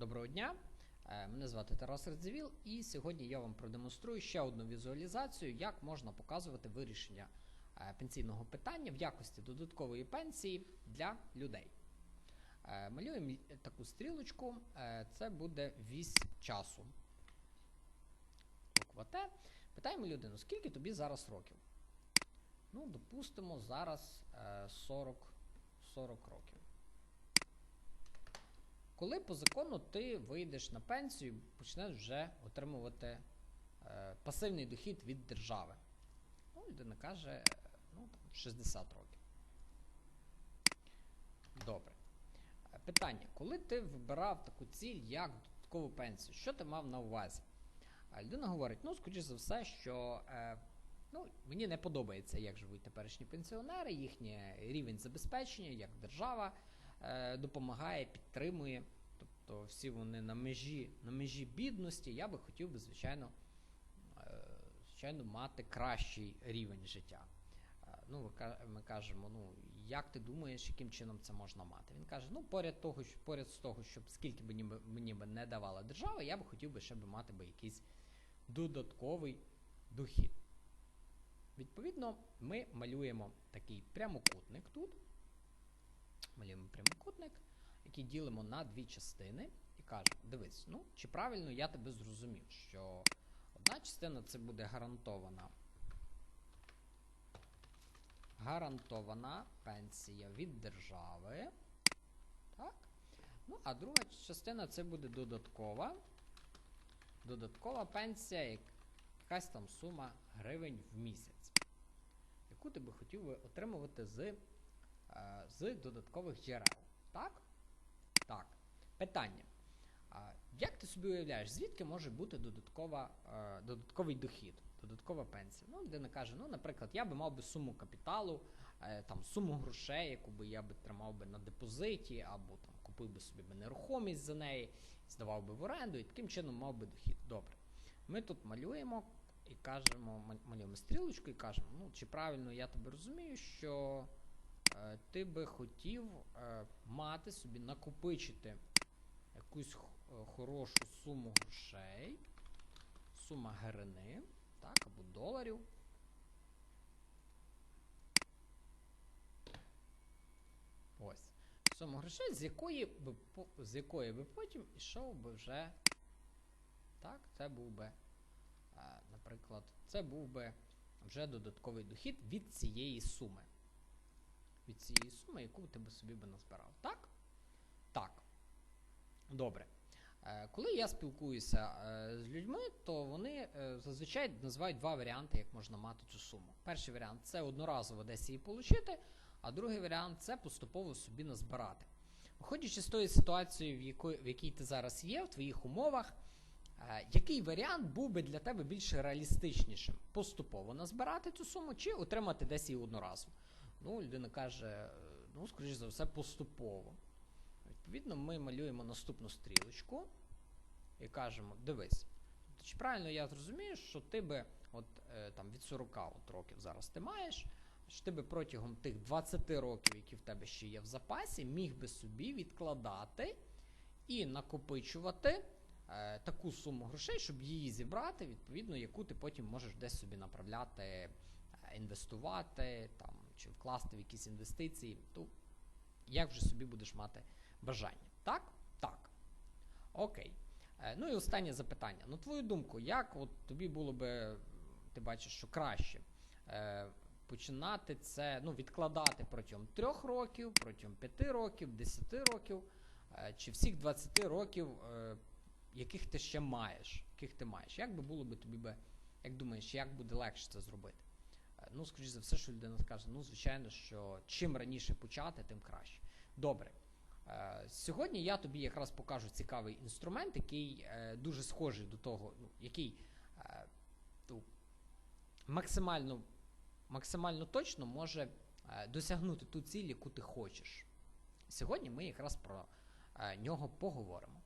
Доброго дня! Е, Мене звати Тарас Радзивіл, і сьогодні я вам продемонструю ще одну візуалізацію, як можна показувати вирішення е, пенсійного питання в якості додаткової пенсії для людей. Е, Малюємо таку стрілочку, це буде вісь часу. Буква Т. Питаємо людину, скільки тобі зараз років? Ну, допустимо, зараз е, 40, 40 років. Коли по закону ти вийдеш на пенсію, почнеш вже отримувати е, пасивний дохід від держави. Ну, людина каже, ну, 60 років. Добре. Е, Питання: коли ти вибирав таку ціль, як додаткову пенсію, що ти мав на увазі? А людина говорить: ну, скоріш за все, що е, ну, мені не подобається, як живуть теперішні пенсіонери, їхній рівень забезпечення, як держава допомагає, підтримує. Тобто всі вони на межі, на межі бідності. Я би хотів би, звичайно, е, звичайно, мати кращий рівень життя. Е, ну, ми кажемо, ну, як ти думаєш, яким чином це можна мати? Він каже: ну, поряд того, поряд з того, щоб скільки мені, мені би не давала держава, я би хотів би ще мати би якийсь додатковий дохід. Відповідно, ми малюємо такий прямокутник тут. Малюємо прямокутник, який ділимо на дві частини, і кажемо: дивись, ну чи правильно я тебе зрозумів, що одна частина це буде гарантована. Гарантована пенсія від держави. Так? Ну, а друга частина це буде додаткова. Додаткова пенсія, якась там сума гривень в місяць, яку ти би хотів би отримувати з, з додаткових джерел. Так? Так. Питання. Як ти собі уявляєш, звідки може бути додаткова, е, додатковий дохід, додаткова пенсія? Ну, людина каже, ну, наприклад, я би мав би суму капіталу, е, там, суму грошей, яку би я би тримав би на депозиті, або там купив би собі би нерухомість за неї, здавав би в оренду, і таким чином мав би дохід. Добре. Ми тут малюємо і кажемо, малюємо стрілочку і кажемо, ну, чи правильно я тебе розумію, що ти би хотів е, мати собі накопичити якусь е, хорошу суму грошей, сума гривни, так, або доларів. Ось. Сума грошей, з якої би, з якої би потім ішов би вже. Так, це був би, е, наприклад, це був би вже додатковий дохід від цієї суми. Від цієї суми, яку ти би собі би назбирав. Так? Так. Добре. Е, Коли я спілкуюся е, з людьми, то вони е, зазвичай називають два варіанти, як можна мати цю суму. Перший варіант це одноразово десь її отримати, а другий варіант це поступово собі назбирати. Виходячи з тої ситуації, в якої, в якій ти зараз є, в твоїх умовах, який варіант був би для тебе більш реалістичнішим? Поступово назбирати цю суму чи отримати десь її одноразово? Ну, людина каже, ну, скоріш за все, поступово. Відповідно, ми малюємо наступну стрілочку і кажемо: дивись, чи правильно я зрозумію, що ти би от, е, там, від 40 от, років зараз ти маєш, що ти би протягом тих 20 років, які в тебе ще є в запасі, міг би собі відкладати і накопичувати е, таку суму грошей, щоб її зібрати, відповідно, яку ти потім можеш десь собі направляти, е, інвестувати там, чи вкласти в якісь інвестиції. То як вже собі будеш мати бажання. Так? Так. Окей. Е, ну і останнє запитання. На твою думку, як от тобі було би, ти бачиш, що краще е, починати це, ну, відкладати протягом 3 років, протягом 5 років, 10 років, е, чи всіх 20 років, яких ти ще маєш, яких ти маєш? Як би було би тобі би, як думаєш, як буде легше це зробити? Ну, скоріш за все, що людина скаже, ну, звичайно, що чим раніше почати, тим краще. Добре. Е, Сьогодні я тобі якраз покажу цікавий інструмент, який е, дуже схожий до того, ну, який е, максимально, максимально точно може досягнути ту ціль, яку ти хочеш. Сьогодні ми якраз про нього поговоримо.